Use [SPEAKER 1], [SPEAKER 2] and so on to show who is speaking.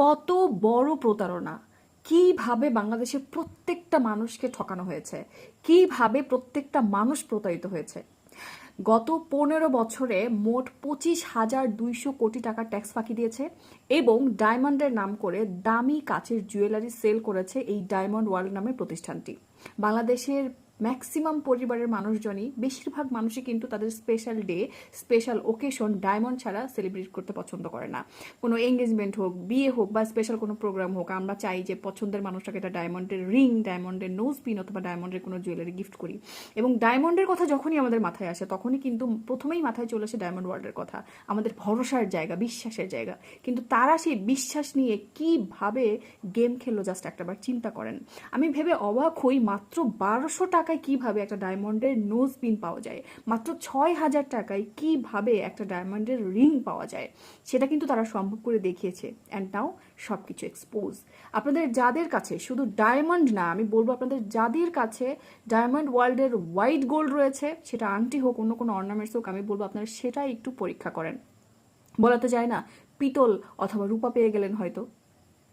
[SPEAKER 1] কত বড় প্রতারণা। কীভাবে বাংলাদেশের প্রত্যেকটা মানুষকে ঠকানো হয়েছে? কীভাবে প্রত্যেকটা মানুষ প্রতারিত হয়েছে? গত পনেরো বছরে মোট পঁচিশ হাজার দুইশো কোটি টাকা ট্যাক্স ফাঁকি দিয়েছে এবং ডায়মন্ডের নাম করে দামি কাচের জুয়েলারি সেল করেছে এই ডায়মন্ড ওয়ার্ল্ড নামের প্রতিষ্ঠানটি। বাংলাদেশের ম্যাক্সিমাম পরিবারের মানুষজনই বেশিরভাগ মানুষই কিন্তু তাদের special day special occasion diamond ছাড়া সেলিব্রেট করতে পছন্দ করে না। কোনো এঙ্গেজমেন্ট হোক, বিয়ে হোক বা স্পেশাল কোনো প্রোগ্রাম হোক, আমরা চাই যে পছন্দের মানুষটাকে একটা ডায়মন্ডের রিং ডায়মন্ডের নোজ পিন অথবা ডায়মন্ডের কোনো জুয়েলারি গিফট করি। এবং ডায়মন্ডের কথা যখনই আমাদের মাথায় আসে, তখনই কিন্তু প্রথমেই মাথায় চলে আসে ডায়মন্ড ওয়ার্ল্ডের কথা। আমাদের ভরসার জায়গা, বিশ্বাসের জায়গা। কিন্তু তারা সেই বিশ্বাস নিয়ে কীভাবে গেম খেললো জাস্ট একটাবার চিন্তা করেন। আমি ভেবে অবাক হই, মাত্র বারোশো টাকায় কীভাবে একটা ডায়মন্ডের নোজ পিন পাওয়া যায়? মাত্র ছয় হাজার টাকায় কীভাবে একটা ডায়মন্ডের রিং পাওয়া যায়? সেটা কিন্তু তারা সম্ভব করে দেখিয়েছে। অ্যান্ড নাও সব কিছু এক্সপোজ আপনাদের যাদের কাছে শুধু ডায়মন্ড না, আমি বলব আপনাদের যাদের কাছে ডায়মন্ড ওয়ার্ল্ডের হোয়াইট গোল্ড রয়েছে, সেটা আংটি হোক, অন্য কোনো অর্নামেন্টস হোক, আমি বলব আপনারা সেটাই একটু পরীক্ষা করেন। বলা তো যায় না, পিতল অথবা রূপা পেয়ে গেলেন হয়তো।